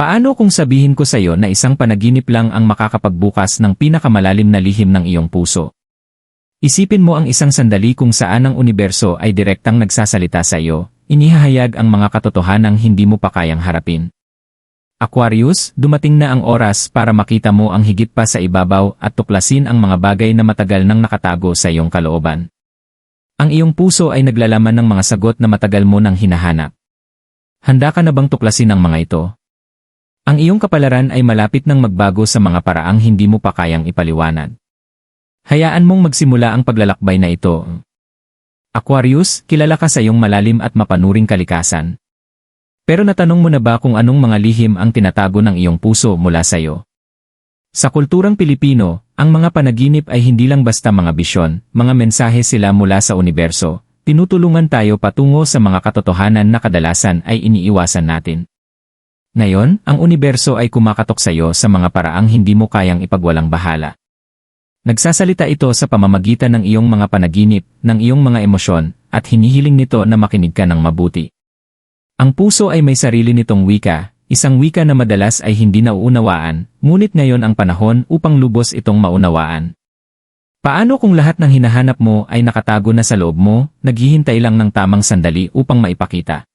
Paano kung sabihin ko sa iyo na isang panaginip lang ang makakapagbukas ng pinakamalalim na lihim ng iyong puso? Isipin mo ang isang sandali kung saan ang universo ay direktang nagsasalita sa iyo, inihahayag ang mga katotohanang hindi mo pa kayang harapin. Aquarius, dumating na ang oras para makita mo ang higit pa sa ibabaw at tuklasin ang mga bagay na matagal nang nakatago sa iyong kalooban. Ang iyong puso ay naglalaman ng mga sagot na matagal mo nang hinahanap. Handa ka na bang tuklasin ang mga ito? Ang iyong kapalaran ay malapit nang magbago sa mga paraang hindi mo pa kayang ipaliwanag. Hayaan mong magsimula ang paglalakbay na ito. Aquarius, kilala ka sa iyong malalim at mapanuring kalikasan. Pero natanong mo na ba kung anong mga lihim ang tinatago ng iyong puso mula sa iyo? Sa kulturang Pilipino, ang mga panaginip ay hindi lang basta mga bisyon, mga mensahe sila mula sa universo, tinutulungan tayo patungo sa mga katotohanan na kadalasan ay iniiwasan natin. Ngayon, ang universo ay kumakatok sa iyo sa mga paraang hindi mo kayang ipagwalang bahala. Nagsasalita ito sa pamamagitan ng iyong mga panaginip, ng iyong mga emosyon, at hinihiling nito na makinig ka ng mabuti. Ang puso ay may sarili nitong wika, isang wika na madalas ay hindi nauunawaan, ngunit ngayon ang panahon upang lubos itong maunawaan. Paano kung lahat ng hinahanap mo ay nakatago na sa loob mo, naghihintay lang ng tamang sandali upang maipakita?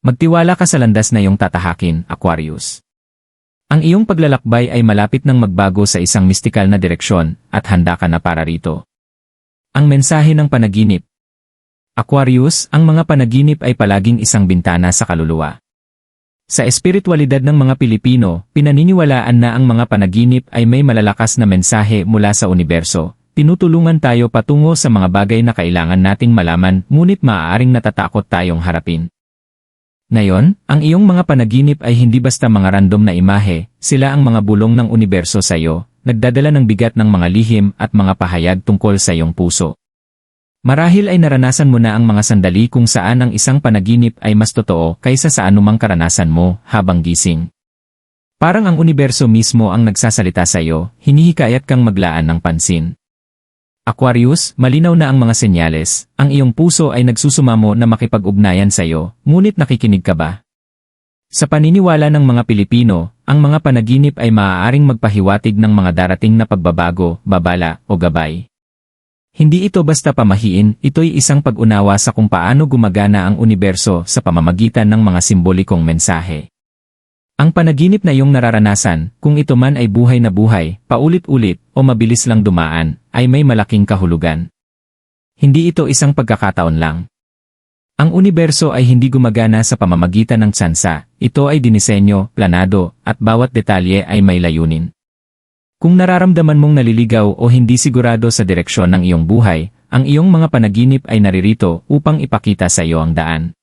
Magtiwala ka sa landas na iyong tatahakin, Aquarius. Ang iyong paglalakbay ay malapit ng magbago sa isang mistikal na direksyon at handa ka na para rito. Ang mensahe ng panaginip Aquarius, ang mga panaginip ay palaging isang bintana sa kaluluwa. Sa espiritualidad ng mga Pilipino, pinaniniwalaan na ang mga panaginip ay may malalakas na mensahe mula sa universo. Tinutulungan tayo patungo sa mga bagay na kailangan nating malaman ngunit maaaring natatakot tayong harapin. Ngayon, ang iyong mga panaginip ay hindi basta mga random na imahe, sila ang mga bulong ng universo sa iyo, nagdadala ng bigat ng mga lihim at mga pahayag tungkol sa iyong puso. Marahil ay naranasan mo na ang mga sandali kung saan ang isang panaginip ay mas totoo kaysa sa anumang karanasan mo habang gising. Parang ang universo mismo ang nagsasalita sa iyo, hinihikayat kang maglaan ng pansin. Aquarius, malinaw na ang mga senyales, ang iyong puso ay nagsusumamo na makipag-ugnayan sa iyo, ngunit nakikinig ka ba? Sa paniniwala ng mga Pilipino, ang mga panaginip ay maaaring magpahiwatig ng mga darating na pagbabago, babala, o gabay. Hindi ito basta pamahiin, ito'y isang pag-unawa sa kung paano gumagana ang universo sa pamamagitan ng mga simbolikong mensahe. Ang panaginip na iyong nararanasan, kung ito man ay buhay na buhay, paulit-ulit, o mabilis lang dumaan, ay may malaking kahulugan. Hindi ito isang pagkakataon lang. Ang universo ay hindi gumagana sa pamamagitan ng tsansa, ito ay dinisenyo, planado, at bawat detalye ay may layunin. Kung nararamdaman mong naliligaw o hindi sigurado sa direksyon ng iyong buhay, ang iyong mga panaginip ay naririto upang ipakita sa iyo ang daan.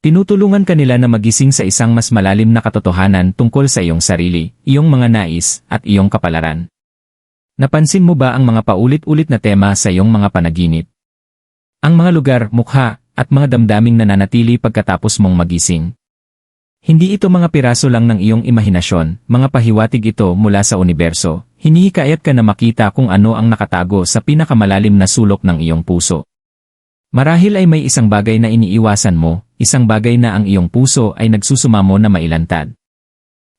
Tinutulungan kanila na magising sa isang mas malalim na katotohanan tungkol sa iyong sarili, iyong mga nais, at iyong kapalaran. Napansin mo ba ang mga paulit-ulit na tema sa iyong mga panaginip? Ang mga lugar, mukha, at mga damdaming nananatili pagkatapos mong magising. Hindi ito mga piraso lang ng iyong imahinasyon, mga pahiwatig ito mula sa universo, hinihikayat ka na makita kung ano ang nakatago sa pinakamalalim na sulok ng iyong puso. Marahil ay may isang bagay na iniiwasan mo, isang bagay na ang iyong puso ay nagsusumamo na mailantad.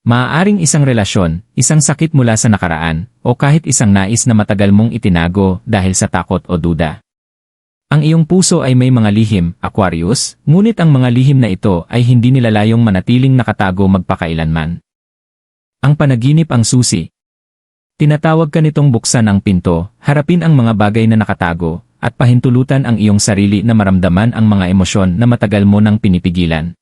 Maaaring isang relasyon, isang sakit mula sa nakaraan, o kahit isang nais na matagal mong itinago dahil sa takot o duda. Ang iyong puso ay may mga lihim, Aquarius, ngunit ang mga lihim na ito ay hindi nilalayong manatiling nakatago magpakailanman. Ang panaginip ang susi. Tinatawag ka nitong buksan ang pinto, harapin ang mga bagay na nakatago, at pahintulutan ang iyong sarili na maramdaman ang mga emosyon na matagal mo nang pinipigilan.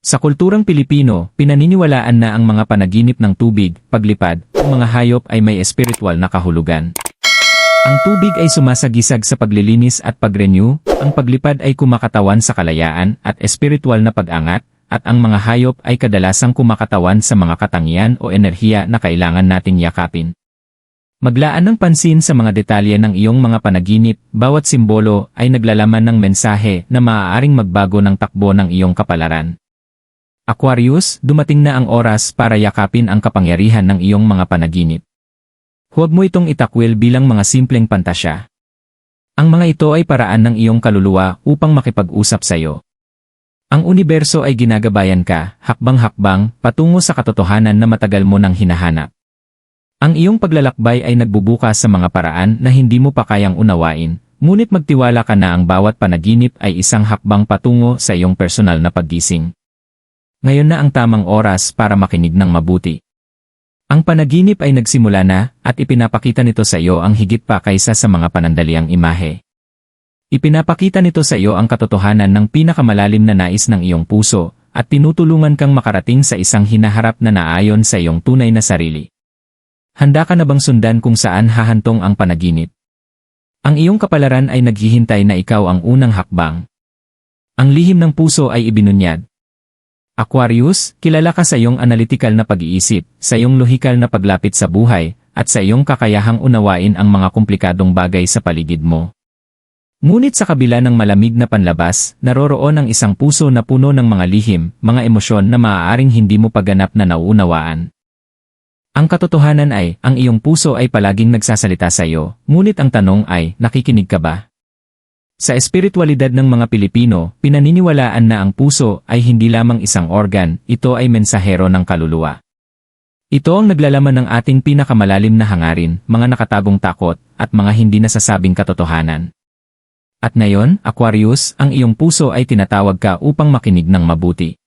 Sa kulturang Pilipino, pinaniniwalaan na ang mga panaginip ng tubig, paglipad, o mga hayop ay may espiritual na kahulugan. Ang tubig ay sumasagisag sa paglilinis at pagrenew, ang paglipad ay kumakatawan sa kalayaan at espiritual na pag-angat, at ang mga hayop ay kadalasang kumakatawan sa mga katangian o enerhiya na kailangan nating yakapin. Maglaan ng pansin sa mga detalye ng iyong mga panaginip, bawat simbolo ay naglalaman ng mensahe na maaaring magbago ng takbo ng iyong kapalaran. Aquarius, dumating na ang oras para yakapin ang kapangyarihan ng iyong mga panaginip. Huwag mo itong itakwil bilang mga simpleng pantasya. Ang mga ito ay paraan ng iyong kaluluwa upang makipag-usap sa iyo. Ang universo ay ginagabayan ka, hakbang-hakbang, patungo sa katotohanan na matagal mo nang hinahanap. Ang iyong paglalakbay ay nagbubukas sa mga paraan na hindi mo pa kayang unawain, ngunit magtiwala ka na ang bawat panaginip ay isang hakbang patungo sa iyong personal na paggising. Ngayon na ang tamang oras para makinig ng mabuti. Ang panaginip ay nagsimula na at ipinapakita nito sa iyo ang higit pa kaysa sa mga panandaliang imahe. Ipinapakita nito sa iyo ang katotohanan ng pinakamalalim na nais ng iyong puso at tinutulungan kang makarating sa isang hinaharap na naayon sa iyong tunay na sarili. Handa ka na bang sundan kung saan hahantong ang panaginip? Ang iyong kapalaran ay naghihintay na ikaw ang unang hakbang. Ang lihim ng puso ay ibinunyad. Aquarius, kilala ka sa iyong analytical na pag-iisip, sa iyong lohikal na paglapit sa buhay, at sa iyong kakayahang unawain ang mga komplikadong bagay sa paligid mo. Ngunit sa kabila ng malamig na panlabas, naroroon ang isang puso na puno ng mga lihim, mga emosyon na maaaring hindi mo paganap na nauunawaan. Ang katotohanan ay, ang iyong puso ay palaging nagsasalita sa iyo, ngunit ang tanong ay, nakikinig ka ba? Sa espiritualidad ng mga Pilipino, pinaniniwalaan na ang puso ay hindi lamang isang organ, ito ay mensahero ng kaluluwa. Ito ang naglalaman ng ating pinakamalalim na hangarin, mga nakatagong takot, at mga hindi nasasabing katotohanan. At ngayon, Aquarius, ang iyong puso ay tinatawag ka upang makinig ng mabuti.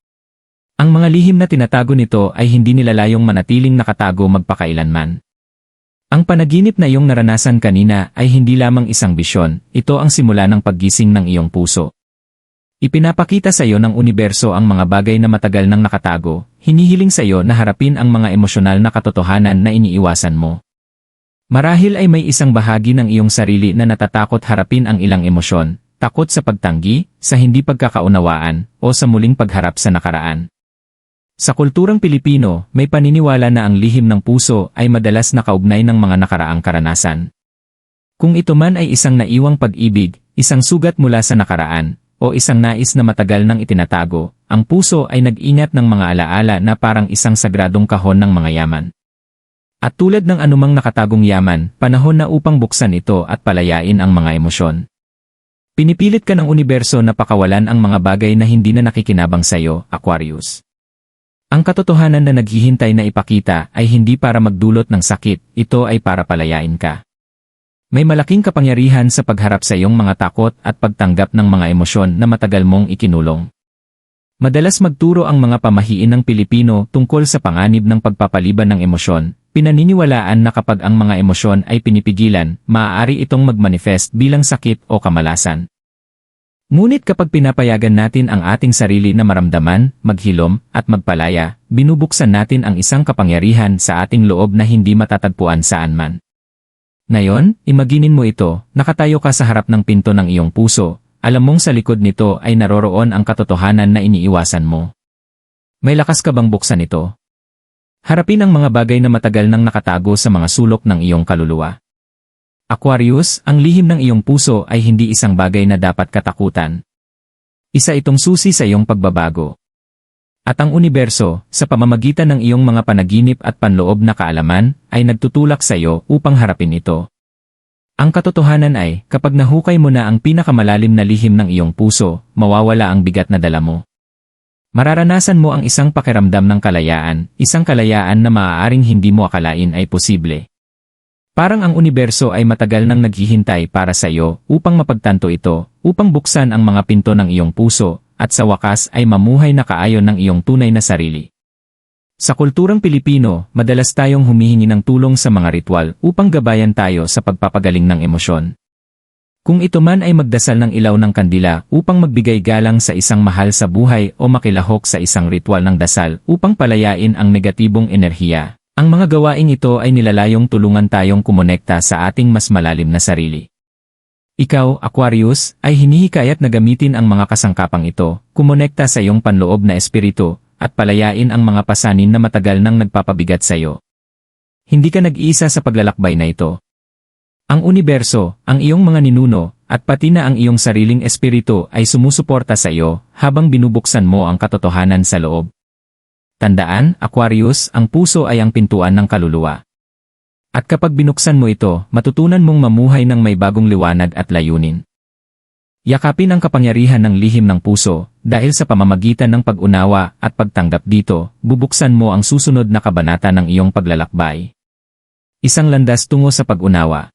Ang mga lihim na tinatago nito ay hindi nilalayong manatiling nakatago magpakailanman. Ang panaginip na iyong naranasan kanina ay hindi lamang isang bisyon, ito ang simula ng paggising ng iyong puso. Ipinapakita sa iyo ng universo ang mga bagay na matagal nang nakatago, hinihiling sa iyo na harapin ang mga emosyonal na katotohanan na iniiwasan mo. Marahil ay may isang bahagi ng iyong sarili na natatakot harapin ang ilang emosyon, takot sa pagtanggi, sa hindi pagkakaunawaan, o sa muling pagharap sa nakaraan. Sa kulturang Pilipino, may paniniwala na ang lihim ng puso ay madalas nakaugnay ng mga nakaraang karanasan. Kung ito man ay isang naiwang pag-ibig, isang sugat mula sa nakaraan, o isang nais na matagal nang itinatago, ang puso ay nag-ingat ng mga alaala na parang isang sagradong kahon ng mga yaman. At tulad ng anumang nakatagong yaman, panahon na upang buksan ito at palayain ang mga emosyon. Pinipilit ka ng universo na pakawalan ang mga bagay na hindi na nakikinabang sa iyo, Aquarius. Ang katotohanan na naghihintay na ipakita ay hindi para magdulot ng sakit, ito ay para palayain ka. May malaking kapangyarihan sa pagharap sa iyong mga takot at pagtanggap ng mga emosyon na matagal mong ikinulong. Madalas magturo ang mga pamahiin ng Pilipino tungkol sa panganib ng pagpapaliban ng emosyon, pinaniniwalaan na kapag ang mga emosyon ay pinipigilan, maaari itong magmanifest bilang sakit o kamalasan. Ngunit kapag pinapayagan natin ang ating sarili na maramdaman, maghilom, at magpalaya, binubuksan natin ang isang kapangyarihan sa ating loob na hindi matatagpuan saan man. Ngayon, imaginin mo ito, nakatayo ka sa harap ng pinto ng iyong puso, alam mong sa likod nito ay naroroon ang katotohanan na iniiwasan mo. May lakas ka bang buksan ito? Harapin ang mga bagay na matagal nang nakatago sa mga sulok ng iyong kaluluwa. Aquarius, ang lihim ng iyong puso ay hindi isang bagay na dapat katakutan. Isa itong susi sa iyong pagbabago. At ang universo, sa pamamagitan ng iyong mga panaginip at panloob na kaalaman, ay nagtutulak sa iyo upang harapin ito. Ang katotohanan ay, kapag nahukay mo na ang pinakamalalim na lihim ng iyong puso, mawawala ang bigat na dala mo. Mararanasan mo ang isang pakiramdam ng kalayaan, isang kalayaan na maaaring hindi mo akalain ay posible. Parang ang universo ay matagal nang naghihintay para sa iyo upang mapagtanto ito, upang buksan ang mga pinto ng iyong puso, at sa wakas ay mamuhay na kaayon ng iyong tunay na sarili. Sa kulturang Pilipino, madalas tayong humihingi ng tulong sa mga ritual upang gabayan tayo sa pagpapagaling ng emosyon. Kung ito man ay magdasal ng ilaw ng kandila upang magbigay galang sa isang mahal sa buhay o makilahok sa isang ritual ng dasal upang palayain ang negatibong enerhiya, ang mga gawaing ito ay nilalayong tulungan tayong kumonekta sa ating mas malalim na sarili. Ikaw, Aquarius, ay hinihikayat na gamitin ang mga kasangkapang ito, kumonekta sa iyong panloob na espiritu, at palayain ang mga pasanin na matagal nang nagpapabigat sa iyo. Hindi ka nag-iisa sa paglalakbay na ito. Ang universo, ang iyong mga ninuno, at pati na ang iyong sariling espiritu ay sumusuporta sa iyo habang binubuksan mo ang katotohanan sa loob. Tandaan, Aquarius, ang puso ay ang pintuan ng kaluluwa. At kapag binuksan mo ito, matutunan mong mamuhay ng may bagong liwanag at layunin. Yakapin ang kapangyarihan ng lihim ng puso, dahil sa pamamagitan ng pag-unawa at pagtanggap dito, bubuksan mo ang susunod na kabanata ng iyong paglalakbay. Isang landas tungo sa pag-unawa.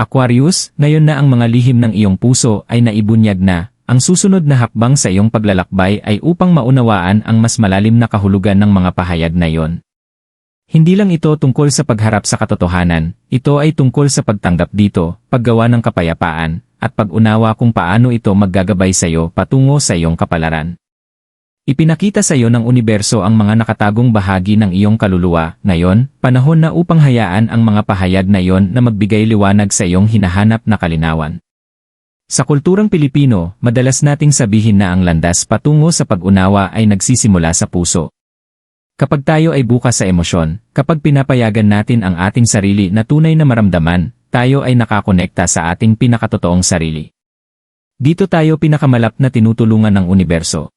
Aquarius, ngayon na ang mga lihim ng iyong puso ay naibunyag na, ang susunod na hakbang sa iyong paglalakbay ay upang maunawaan ang mas malalim na kahulugan ng mga pahayag na iyon. Hindi lang ito tungkol sa pagharap sa katotohanan, ito ay tungkol sa pagtanggap dito, paggawa ng kapayapaan, at pag-unawa kung paano ito maggagabay sa iyo patungo sa iyong kapalaran. Ipinakita sa iyo ng universo ang mga nakatagong bahagi ng iyong kaluluwa. Ngayon, panahon na upang hayaan ang mga pahayag na iyon na magbigay liwanag sa iyong hinahanap na kalinawan. Sa kulturang Pilipino, madalas nating sabihin na ang landas patungo sa pag-unawa ay nagsisimula sa puso. Kapag tayo ay bukas sa emosyon, kapag pinapayagan natin ang ating sarili na tunay na maramdaman, tayo ay nakakonekta sa ating pinakatotoong sarili. Dito tayo pinakamalap na tinutulungan ng universo.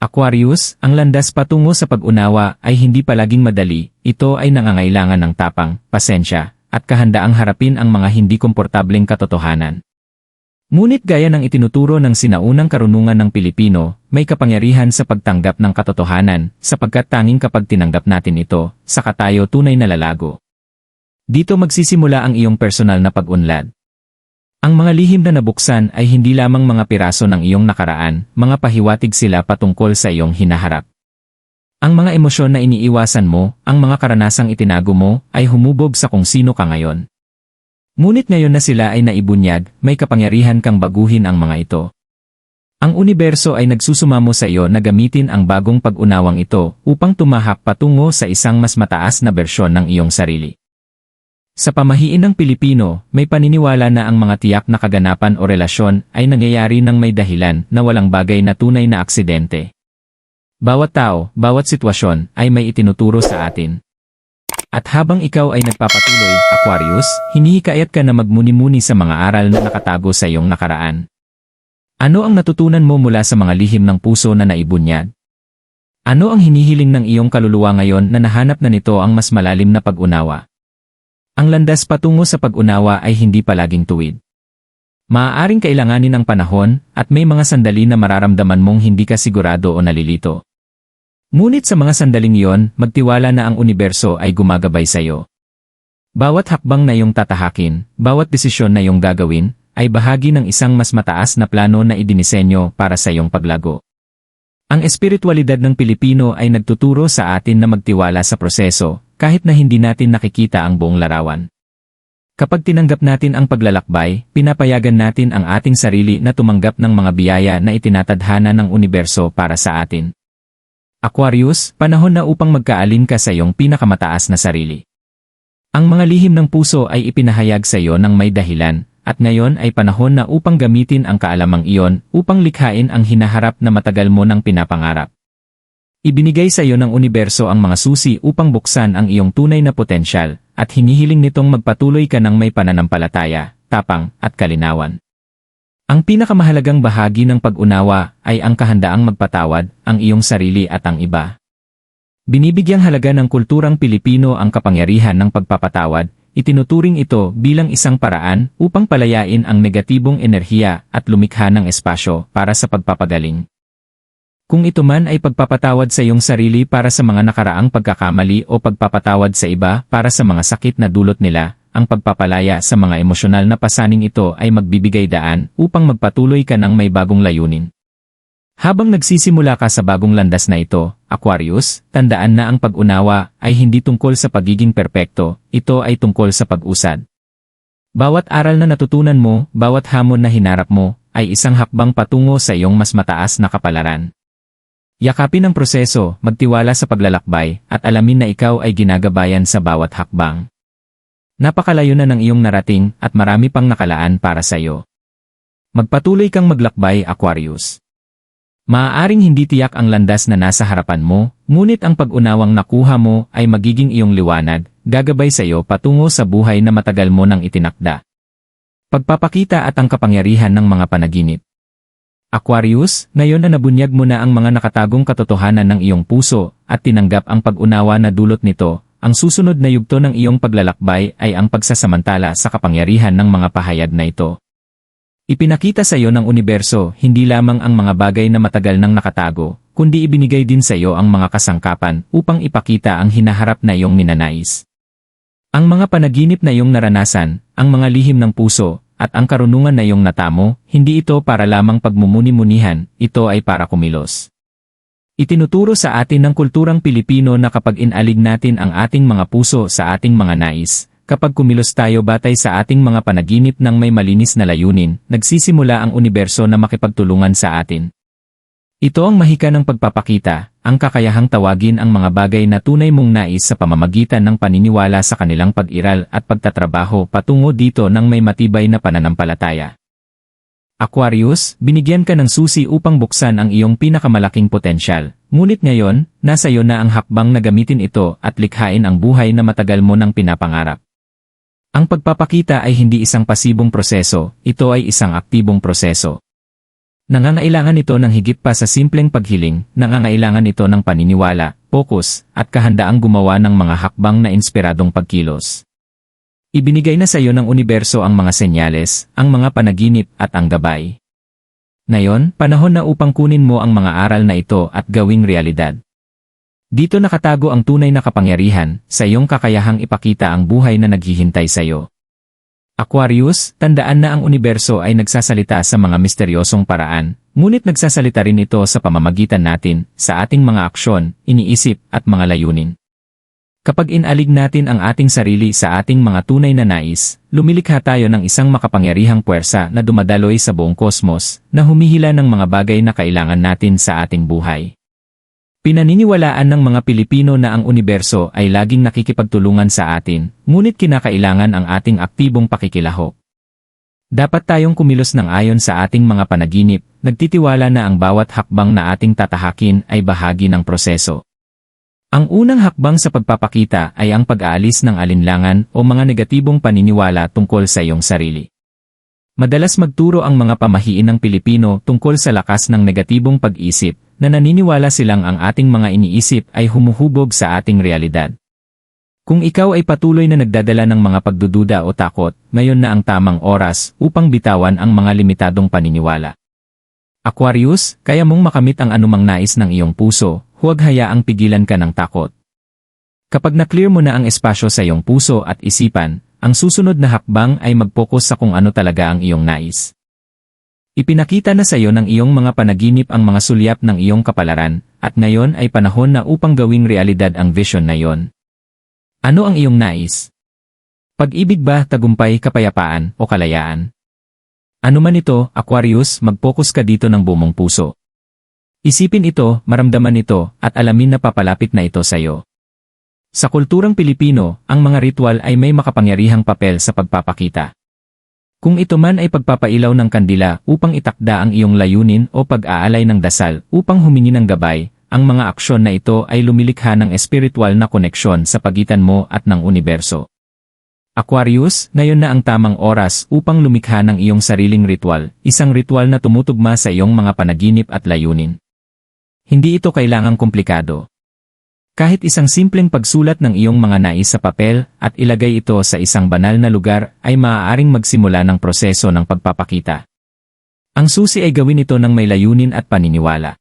Aquarius, ang landas patungo sa pag-unawa ay hindi palaging madali, ito ay nangangailangan ng tapang, pasensya, at kahandaang harapin ang mga hindi komportableng katotohanan. Ngunit gaya ng itinuturo ng sinaunang karunungan ng Pilipino, may kapangyarihan sa pagtanggap ng katotohanan, sapagkat tanging kapag tinanggap natin ito, saka tayo tunay na lalago. Dito magsisimula ang iyong personal na pag-unlad. Ang mga lihim na nabuksan ay hindi lamang mga piraso ng iyong nakaraan, mga pahiwatig sila patungkol sa iyong hinaharap. Ang mga emosyon na iniiwasan mo, ang mga karanasang itinago mo, ay humubog sa kung sino ka ngayon. Ngunit ngayon na sila ay naibunyag, may kapangyarihan kang baguhin ang mga ito. Ang universo ay nagsusumamo sa iyo na gamitin ang bagong pag-unawang ito upang tumahak patungo sa isang mas mataas na bersyon ng iyong sarili. Sa pamahiin ng Pilipino, may paniniwala na ang mga tiyak na kaganapan o relasyon ay nangyayari ng may dahilan na walang bagay na tunay na aksidente. Bawat tao, bawat sitwasyon ay may itinuturo sa atin. At habang ikaw ay nagpapatuloy, Aquarius, hinihikayat ka na magmuni-muni sa mga aral na nakatago sa iyong nakaraan. Ano ang natutunan mo mula sa mga lihim ng puso na naibunyag? Ano ang hinihiling ng iyong kaluluwa ngayon na nahanap na nito ang mas malalim na pag-unawa? Ang landas patungo sa pag-unawa ay hindi palaging tuwid. Maaaring kailanganin ng panahon at may mga sandali na mararamdaman mong hindi ka sigurado o nalilito. Ngunit sa mga sandaling iyon, magtiwala na ang universo ay gumagabay sa iyo. Bawat hakbang na iyong tatahakin, bawat desisyon na iyong gagawin, ay bahagi ng isang mas mataas na plano na idinisenyo para sa iyong paglago. Ang espiritualidad ng Pilipino ay nagtuturo sa atin na magtiwala sa proseso, kahit na hindi natin nakikita ang buong larawan. Kapag tinanggap natin ang paglalakbay, pinapayagan natin ang ating sarili na tumanggap ng mga biyaya na itinatadhana ng universo para sa atin. Aquarius, panahon na upang magkaalin ka sa iyong pinakamataas na sarili. Ang mga lihim ng puso ay ipinahayag sa iyo ng may dahilan, at ngayon ay panahon na upang gamitin ang kaalamang iyon upang likhain ang hinaharap na matagal mo ng pinapangarap. Ibinigay sa iyo ng universo ang mga susi upang buksan ang iyong tunay na potensyal, at hinihiling nitong magpatuloy ka ng may pananampalataya, tapang, at kalinawan. Ang pinakamahalagang bahagi ng pag-unawa ay ang kahandaang magpatawad, ang iyong sarili at ang iba. Binibigyang halaga ng kulturang Pilipino ang kapangyarihan ng pagpapatawad, itinuturing ito bilang isang paraan upang palayain ang negatibong enerhiya at lumikha ng espasyo para sa pagpapagaling. Kung ito man ay pagpapatawad sa iyong sarili para sa mga nakaraang pagkakamali o pagpapatawad sa iba para sa mga sakit na dulot nila, ang pagpapalaya sa mga emosyonal na pasaning ito ay magbibigay daan upang magpatuloy ka ng may bagong layunin. Habang nagsisimula ka sa bagong landas na ito, Aquarius, tandaan na ang pag-unawa ay hindi tungkol sa pagiging perpekto, ito ay tungkol sa pag-usad. Bawat aral na natutunan mo, bawat hamon na hinarap mo, ay isang hakbang patungo sa iyong mas mataas na kapalaran. Yakapin ang proseso, magtiwala sa paglalakbay, at alamin na ikaw ay ginagabayan sa bawat hakbang. Napakalayo na ng iyong narating at marami pang nakalaan para sa iyo. Magpatuloy kang maglakbay, Aquarius. Maaaring hindi tiyak ang landas na nasa harapan mo, ngunit ang pag-unawang nakuha mo ay magiging iyong liwanag, gagabay sa iyo patungo sa buhay na matagal mo nang itinakda. Pagpapakita at ang kapangyarihan ng mga panaginip. Aquarius, ngayon na nabunyag mo na ang mga nakatagong katotohanan ng iyong puso at tinanggap ang pag-unawa na dulot nito, ang susunod na yugto ng iyong paglalakbay ay ang pagsasamantala sa kapangyarihan ng mga pahayag na ito. Ipinakita sa iyo ng universo hindi lamang ang mga bagay na matagal nang nakatago, kundi ibinigay din sa iyo ang mga kasangkapan upang ipakita ang hinaharap na iyong ninanais. Ang mga panaginip na iyong naranasan, ang mga lihim ng puso, at ang karunungan na iyong natamo, hindi ito para lamang pagmumuni-munihan, ito ay para kumilos. Itinuturo sa atin ng kulturang Pilipino na kapag inalig natin ang ating mga puso sa ating mga nais, kapag kumilos tayo batay sa ating mga panaginip ng may malinis na layunin, nagsisimula ang universo na makipagtulungan sa atin. Ito ang mahika ng pagpapakita, ang kakayahang tawagin ang mga bagay na tunay mong nais sa pamamagitan ng paniniwala sa kanilang pag-iral at pagtatrabaho patungo dito ng may matibay na pananampalataya. Aquarius, binigyan ka ng susi upang buksan ang iyong pinakamalaking potensyal. Ngunit ngayon, nasa iyo na ang hakbang na gamitin ito at likhain ang buhay na matagal mo nang pinapangarap. Ang pagpapakita ay hindi isang pasibong proseso, ito ay isang aktibong proseso. Nangangailangan ito ng higit pa sa simpleng paghiling, nangangailangan ito ng paniniwala, focus, at kahandaang gumawa ng mga hakbang na inspiradong pagkilos. Ibinigay na sa iyo ng universo ang mga senyales, ang mga panaginip at ang gabay. Ngayon, panahon na upang kunin mo ang mga aral na ito at gawing realidad. Dito nakatago ang tunay na kapangyarihan, sa iyong kakayahang ipakita ang buhay na naghihintay sa iyo. Aquarius, tandaan na ang universo ay nagsasalita sa mga misteryosong paraan, ngunit nagsasalita rin ito sa pamamagitan natin, sa ating mga aksyon, iniisip, at mga layunin. Kapag inalig natin ang ating sarili sa ating mga tunay na nais, lumilikha tayo ng isang makapangyarihang puwersa na dumadaloy sa buong kosmos, na humihila ng mga bagay na kailangan natin sa ating buhay. Pinaniniwalaan ng mga Pilipino na ang universo ay laging nakikipagtulungan sa atin, ngunit kinakailangan ang ating aktibong pakikilahok. Dapat tayong kumilos ng ayon sa ating mga panaginip, nagtitiwala na ang bawat hakbang na ating tatahakin ay bahagi ng proseso. Ang unang hakbang sa pagpapakita ay ang pag-aalis ng alinlangan o mga negatibong paniniwala tungkol sa iyong sarili. Madalas magturo ang mga pamahiin ng Pilipino tungkol sa lakas ng negatibong pag-isip na naniniwala silang ang ating mga iniisip ay humuhubog sa ating realidad. Kung ikaw ay patuloy na nagdadala ng mga pagdududa o takot, ngayon na ang tamang oras upang bitawan ang mga limitadong paniniwala. Aquarius, kaya mong makamit ang anumang nais ng iyong puso, huwag hayaang pigilan ka ng takot. Kapag na-clear mo na ang espasyo sa iyong puso at isipan, ang susunod na hakbang ay mag-focus sa kung ano talaga ang iyong nais. Ipinakita na sa iyo ng iyong mga panaginip ang mga sulyap ng iyong kapalaran, at ngayon ay panahon na upang gawing realidad ang vision na iyon. Ano ang iyong nais? Pag-ibig ba, tagumpay, kapayapaan, o kalayaan? Ano man ito, Aquarius, mag-focus ka dito ng bumong puso. Isipin ito, maramdaman ito, at alamin na papalapit na ito sa iyo. Sa kulturang Pilipino, ang mga ritual ay may makapangyarihang papel sa pagpapakita. Kung ito man ay pagpapailaw ng kandila upang itakda ang iyong layunin o pag-aalay ng dasal upang humingi ng gabay, ang mga aksyon na ito ay lumilikha ng espiritual na koneksyon sa pagitan mo at ng universo. Aquarius, ngayon na ang tamang oras upang lumikha ng iyong sariling ritual, isang ritual na tumutugma sa iyong mga panaginip at layunin. Hindi ito kailangang komplikado. Kahit isang simpleng pagsulat ng iyong mga nais sa papel at ilagay ito sa isang banal na lugar ay maaaring magsimula ng proseso ng pagpapakita. Ang susi ay gawin ito ng may layunin at paniniwala.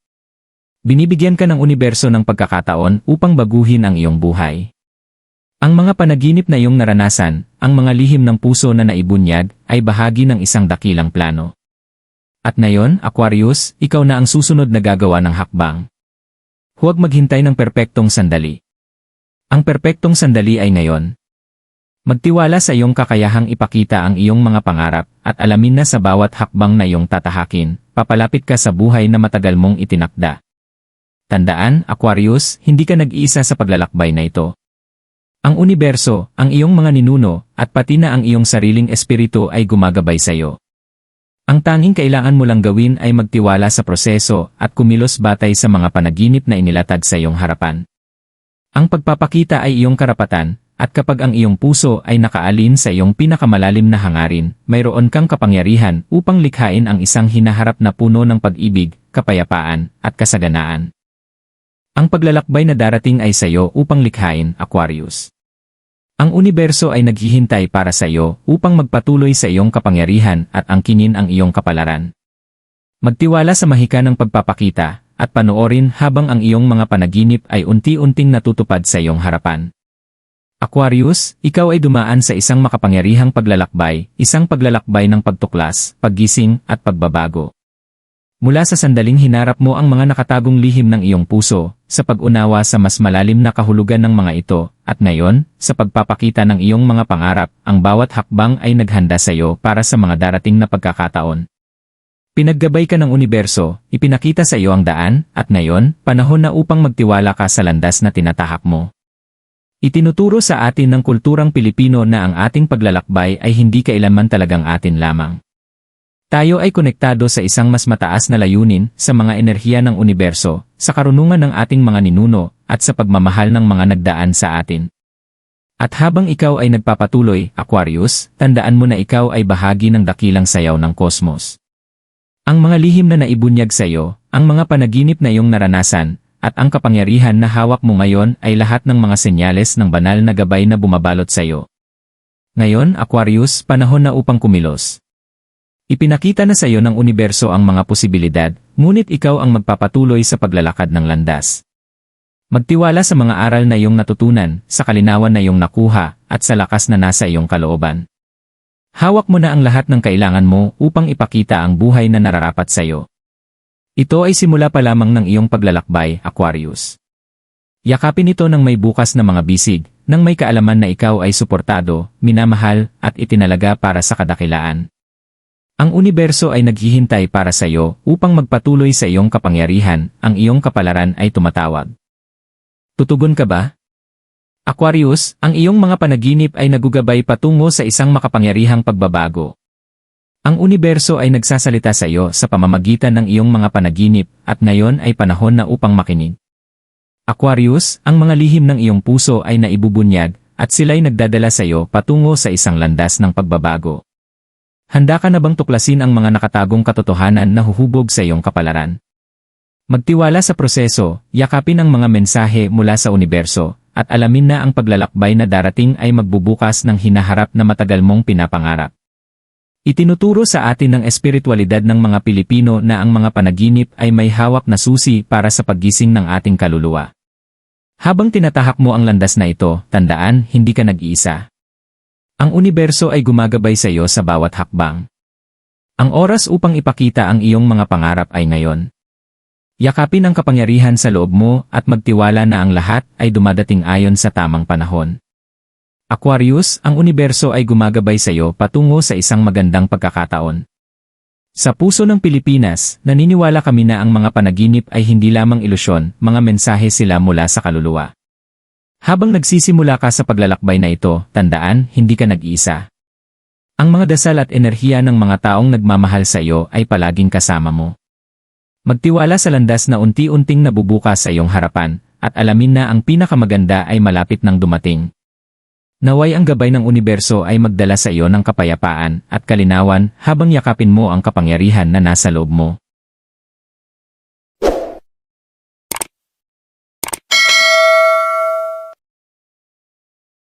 Binibigyan ka ng universo ng pagkakataon upang baguhin ang iyong buhay. Ang mga panaginip na iyong naranasan, ang mga lihim ng puso na naibunyag, ay bahagi ng isang dakilang plano. At ngayon, Aquarius, ikaw na ang susunod na gagawa ng hakbang. Huwag maghintay ng perpektong sandali. Ang perpektong sandali ay ngayon. Magtiwala sa iyong kakayahang ipakita ang iyong mga pangarap at alamin na sa bawat hakbang na iyong tatahakin, papalapit ka sa buhay na matagal mong itinakda. Tandaan, Aquarius, hindi ka nag-iisa sa paglalakbay na ito. Ang universo, ang iyong mga ninuno, at pati na ang iyong sariling espiritu ay gumagabay sa iyo. Ang tanging kailangan mo lang gawin ay magtiwala sa proseso at kumilos batay sa mga panaginip na inilatag sa iyong harapan. Ang pagpapakita ay iyong karapatan, at kapag ang iyong puso ay nakaalin sa iyong pinakamalalim na hangarin, mayroon kang kapangyarihan upang likhain ang isang hinaharap na puno ng pag-ibig, kapayapaan, at kasaganaan. Ang paglalakbay na darating ay sa iyo upang likhain, Aquarius. Ang universo ay naghihintay para sa iyo upang magpatuloy sa iyong kapangyarihan at angkinin ang iyong kapalaran. Magtiwala sa mahika ng pagpapakita at panoorin habang ang iyong mga panaginip ay unti-unting natutupad sa iyong harapan. Aquarius, ikaw ay dumaan sa isang makapangyarihang paglalakbay, isang paglalakbay ng pagtuklas, paggising, at pagbabago. Mula sa sandaling hinarap mo ang mga nakatagong lihim ng iyong puso, sa pag-unawa sa mas malalim na kahulugan ng mga ito, at ngayon, sa pagpapakita ng iyong mga pangarap, ang bawat hakbang ay naghanda sa iyo para sa mga darating na pagkakataon. Pinaggabay ka ng universo, ipinakita sa iyo ang daan, at ngayon, panahon na upang magtiwala ka sa landas na tinatahak mo. Itinuturo sa atin ng kulturang Pilipino na ang ating paglalakbay ay hindi kailanman talagang atin lamang. Tayo ay konektado sa isang mas mataas na layunin sa mga enerhiya ng universo, sa karunungan ng ating mga ninuno, at sa pagmamahal ng mga nagdaan sa atin. At habang ikaw ay nagpapatuloy, Aquarius, tandaan mo na ikaw ay bahagi ng dakilang sayaw ng kosmos. Ang mga lihim na naibunyag sa iyo, ang mga panaginip na iyong naranasan, at ang kapangyarihan na hawak mo ngayon ay lahat ng mga senyales ng banal na gabay na bumabalot sa iyo. Ngayon, Aquarius, panahon na upang kumilos. Ipinakita na sa iyo ng universo ang mga posibilidad, ngunit ikaw ang magpapatuloy sa paglalakad ng landas. Magtiwala sa mga aral na iyong natutunan, sa kalinawan na iyong nakuha, at sa lakas na nasa iyong kalooban. Hawak mo na ang lahat ng kailangan mo upang ipakita ang buhay na nararapat sa iyo. Ito ay simula pa lamang ng iyong paglalakbay, Aquarius. Yakapin ito ng may bukas na mga bisig, nang may kaalaman na ikaw ay suportado, minamahal, at itinalaga para sa kadakilaan. Ang universo ay naghihintay para sa iyo upang magpatuloy sa iyong kapangyarihan, ang iyong kapalaran ay tumatawag. Tutugon ka ba? Aquarius, ang iyong mga panaginip ay nagugabay patungo sa isang makapangyarihang pagbabago. Ang universo ay nagsasalita sa iyo sa pamamagitan ng iyong mga panaginip at ngayon ay panahon na upang makinig. Aquarius, ang mga lihim ng iyong puso ay naibubunyag at sila'y nagdadala sa iyo patungo sa isang landas ng pagbabago. Handa ka na bang tuklasin ang mga nakatagong katotohanan na huhubog sa iyong kapalaran? Magtiwala sa proseso, yakapin ang mga mensahe mula sa universo, at alamin na ang paglalakbay na darating ay magbubukas ng hinaharap na matagal mong pinapangarap. Itinuturo sa atin ng espiritualidad ng mga Pilipino na ang mga panaginip ay may hawak na susi para sa paggising ng ating kaluluwa. Habang tinatahak mo ang landas na ito, tandaan, hindi ka nag-iisa. Ang universo ay gumagabay sa iyo sa bawat hakbang. Ang oras upang ipakita ang iyong mga pangarap ay ngayon. Yakapin ang kapangyarihan sa loob mo at magtiwala na ang lahat ay dumadating ayon sa tamang panahon. Aquarius, ang universo ay gumagabay sa iyo patungo sa isang magandang pagkakataon. Sa puso ng Pilipinas, naniniwala kami na ang mga panaginip ay hindi lamang ilusyon, mga mensahe sila mula sa kaluluwa. Habang nagsisimula ka sa paglalakbay na ito, tandaan, hindi ka nag-iisa. Ang mga dasal at enerhiya ng mga taong nagmamahal sa iyo ay palaging kasama mo. Magtiwala sa landas na unti-unting nabubukas sa iyong harapan, at alamin na ang pinakamaganda ay malapit nang dumating. Naway ang gabay ng universo ay magdala sa iyo ng kapayapaan at kalinawan habang yakapin mo ang kapangyarihan na nasa loob mo.